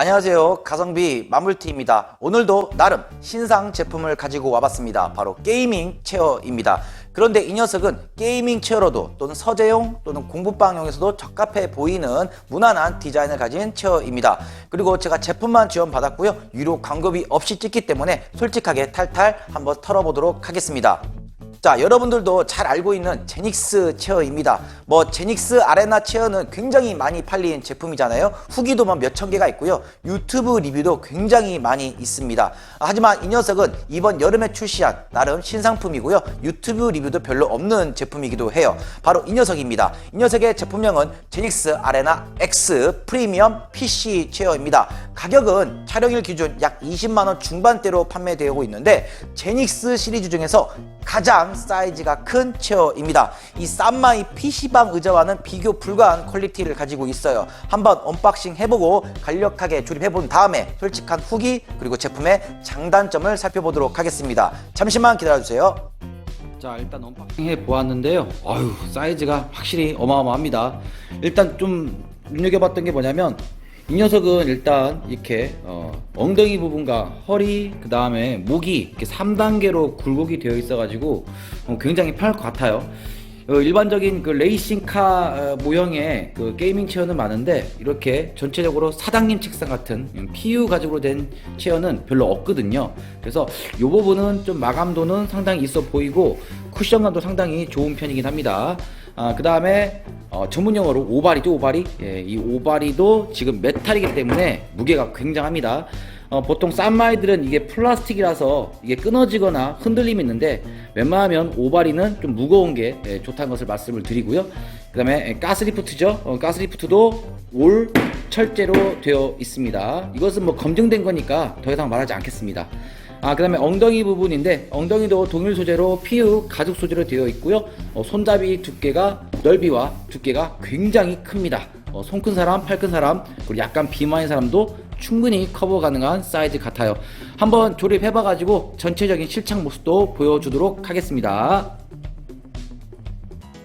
안녕하세요. 가성비 마물티입니다. 오늘도 나름 신상 제품을 가지고 와봤습니다. 바로 게이밍 체어입니다. 그런데 이 녀석은 게이밍 체어로도 또는 서재용 또는 공부방용에서도 적합해 보이는 무난한 디자인을 가진 체어입니다. 그리고 제가 제품만 지원받았고요. 유료 광고비 없이 찍기 때문에 솔직하게 탈탈 한번 털어보도록 하겠습니다. 자, 여러분들도 잘 알고 있는 제닉스 체어입니다. 뭐 제닉스 아레나 체어는 굉장히 많이 팔린 제품이잖아요. 후기도 뭐 몇천 개가 있고요. 유튜브 리뷰도 굉장히 많이 있습니다. 하지만 이 녀석은 이번 여름에 출시한 나름 신상품이고요. 유튜브 리뷰도 별로 없는 제품이기도 해요. 바로 이 녀석입니다. 이 녀석의 제품명은 제닉스 아레나 X 프리미엄 PC 체어입니다. 가격은 촬영일 기준 약 20만 원 중반대로 판매되고 있는데 제닉스 시리즈 중에서 가장 사이즈가 큰 체어입니다. 이 쌈마이 PC방 의자와는 비교 불가한 퀄리티를 가지고 있어요. 한번 언박싱 해보고 간략하게 조립해본 다음에 솔직한 후기 그리고 제품의 장단점을 살펴보도록 하겠습니다. 잠시만 기다려주세요. 자 일단 언박싱 해 보았는데요 아유 사이즈가 확실히 어마어마합니다 일단 좀 눈여겨봤던 게 뭐냐면 이 녀석은 일단 이렇게 어, 엉덩이 부분과 허리 그 다음에 목이 이렇게 3단계로 굴곡이 되어 있어 가지고 어, 굉장히 편할 것 같아요 어, 일반적인 그 레이싱카 어, 모형의 그 게이밍 체어는 많은데 이렇게 전체적으로 사당님 책상 같은 음, PU 가죽으로 된 체어는 별로 없거든요. 그래서 이 부분은 좀 마감도는 상당히 있어 보이고 쿠션감도 상당히 좋은 편이긴 합니다. 아, 그 다음에 어, 전문 용어로 오바리죠, 오바리. 예, 이 오바리도 지금 메탈이기 때문에 무게가 굉장합니다. 어, 보통 싼마이들은 이게 플라스틱이라서 이게 끊어지거나 흔들림이 있는데 웬만하면 오바리는 좀 무거운 게 예, 좋다는 것을 말씀을 드리고요. 그 다음에 가스리프트죠. 어, 가스리프트도 올 철제로 되어 있습니다. 이것은 뭐 검증된 거니까 더 이상 말하지 않겠습니다. 아, 그 다음에 엉덩이 부분인데, 엉덩이도 동일 소재로 PU 가죽 소재로 되어 있고요. 어, 손잡이 두께가, 넓이와 두께가 굉장히 큽니다. 어, 손 큰 사람, 팔 큰 사람, 그리고 약간 비만인 사람도 충분히 커버 가능한 사이즈 같아요. 한번 조립해봐가지고 전체적인 실착 모습도 보여주도록 하겠습니다.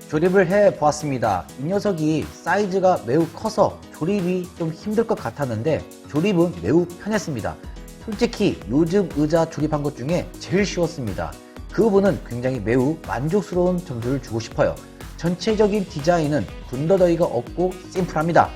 조립을 해 보았습니다. 이 녀석이 사이즈가 매우 커서 조립이 좀 힘들 것 같았는데 조립은 매우 편했습니다. 솔직히 요즘 의자 조립한 것 중에 제일 쉬웠습니다. 그 부분은 굉장히 매우 만족스러운 점수를 주고 싶어요. 전체적인 디자인은 군더더기가 없고 심플합니다.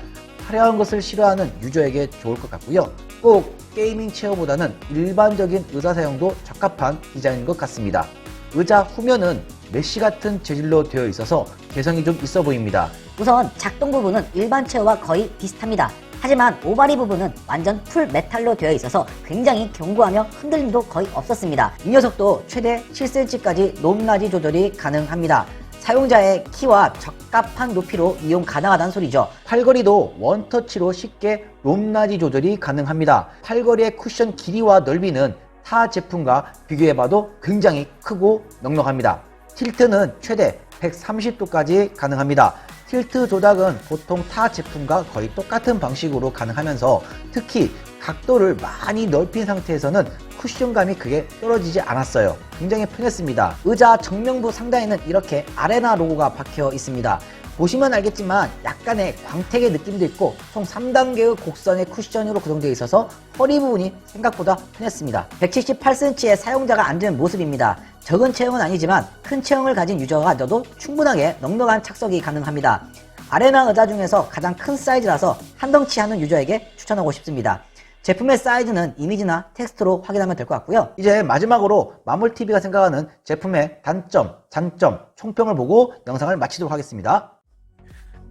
화려한 것을 싫어하는 유저에게 좋을 것 같고요. 꼭 게이밍 체어보다는 일반적인 의자 사용도 적합한 디자인인 것 같습니다. 의자 후면은 메쉬 같은 재질로 되어 있어서 개성이 좀 있어 보입니다. 우선 작동 부분은 일반 체어와 거의 비슷합니다. 하지만 오바리 부분은 완전 풀 메탈로 되어 있어서 굉장히 견고하며 흔들림도 거의 없었습니다. 이 녀석도 최대 7cm까지 높낮이 조절이 가능합니다. 사용자의 키와 적합한 높이로 이용 가능하다는 소리죠. 팔걸이도 원터치로 쉽게 높낮이 조절이 가능합니다. 팔걸이의 쿠션 길이와 넓이는 타 제품과 비교해봐도 굉장히 크고 넉넉합니다. 틸트는 최대 130도까지 가능합니다. 틸트 조작은 보통 타 제품과 거의 똑같은 방식으로 가능하면서 특히 각도를 많이 넓힌 상태에서는 쿠션감이 크게 떨어지지 않았어요. 굉장히 편했습니다. 의자 정면부 상단에는 이렇게 아레나 로고가 박혀 있습니다. 보시면 알겠지만 약간의 광택의 느낌도 있고 총 3단계의 곡선의 쿠션으로 구성되어 있어서 허리 부분이 생각보다 편했습니다. 178cm의 사용자가 앉은 모습입니다. 적은 체형은 아니지만 큰 체형을 가진 유저가 앉아도 충분하게 넉넉한 착석이 가능합니다. 아레나 의자 중에서 가장 큰 사이즈라서 한 덩치 하는 유저에게 추천하고 싶습니다. 제품의 사이즈는 이미지나 텍스트로 확인하면 될 것 같고요. 이제 마지막으로 마물TV가 생각하는 제품의 단점, 장점, 총평을 보고 영상을 마치도록 하겠습니다.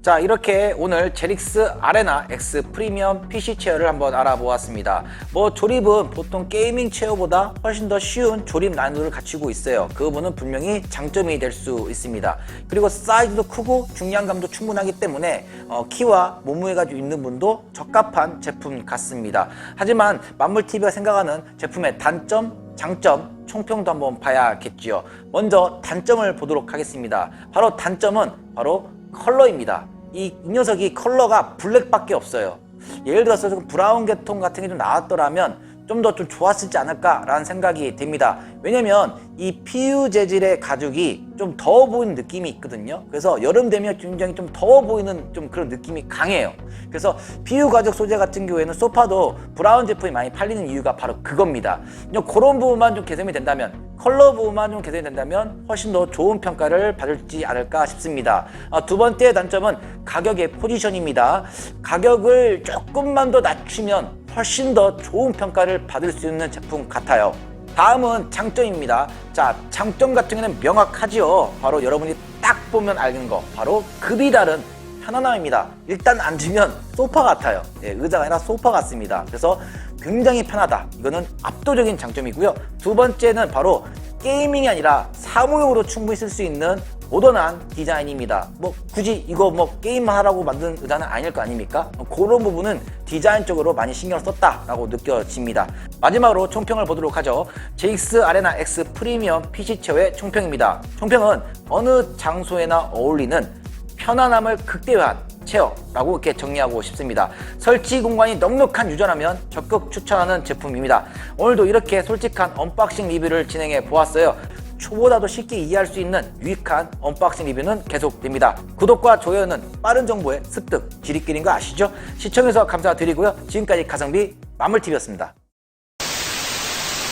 자 이렇게 오늘 제릭스 아레나 X 프리미엄 PC 체어를 한번 알아보았습니다. 뭐 조립은 보통 게이밍 체어보다 훨씬 더 쉬운 조립 난이도를 갖추고 있어요. 그 부분은 분명히 장점이 될 수 있습니다. 그리고 사이즈도 크고 중량감도 충분하기 때문에 어, 키와 몸무게가 있는 분도 적합한 제품 같습니다. 하지만 만물TV가 생각하는 제품의 단점, 장점, 총평도 한번 봐야겠지요. 먼저 단점을 보도록 하겠습니다. 바로 단점은 바로 컬러입니다. 이, 이 녀석이 컬러가 블랙밖에 없어요. 예를 들어서 좀 브라운 계통 같은 게 좀 나왔더라면 좀더좀 좋았을지 않을까라는 생각이 듭니다. 왜냐면 이 PU 재질의 가죽이 좀 더워 보이는 느낌이 있거든요. 그래서 여름 되면 굉장히 좀 더워 보이는 좀 그런 느낌이 강해요. 그래서 PU 가죽 소재 같은 경우에는 소파도 브라운 제품이 많이 팔리는 이유가 바로 그겁니다. 그런 부분만 좀 개선이 된다면 컬러 부분만 좀 개선이 된다면 훨씬 더 좋은 평가를 받을지 않을까 싶습니다. 아, 두 번째 단점은 가격의 포지션입니다. 가격을 조금만 더 낮추면 훨씬 더 좋은 평가를 받을 수 있는 제품 같아요. 다음은 장점입니다. 자, 장점 같은 경우는 명확하지요. 바로 여러분이 딱 보면 알는 거. 바로 급이 다른 편안함입니다. 일단 앉으면 소파 같아요. 예, 의자가 아니라 소파 같습니다. 그래서 굉장히 편하다. 이거는 압도적인 장점이고요. 두 번째는 바로 게이밍이 아니라 사무용으로 충분히 쓸 수 있는 모던한 디자인입니다. 뭐 굳이 이거 뭐 게임만 하라고 만든 의자는 아닐 거 아닙니까? 그런 부분은 디자인적으로 많이 신경을 썼다라고 느껴집니다. 마지막으로 총평을 보도록 하죠. JX 아레나 X 프리미엄 PC 체어의 총평입니다. 총평은 어느 장소에나 어울리는 편안함을 극대화한 체어라고 이렇게 정리하고 싶습니다. 설치 공간이 넉넉한 유저라면 적극 추천하는 제품입니다. 오늘도 이렇게 솔직한 언박싱 리뷰를 진행해 보았어요. 초보다도 쉽게 이해할 수 있는 유익한 언박싱 리뷰는 계속됩니다. 구독과 좋아요는 빠른 정보의 습득, 지리끼리인 거 아시죠? 시청해주셔서 감사드리고요. 지금까지 가성비 만물TV였습니다.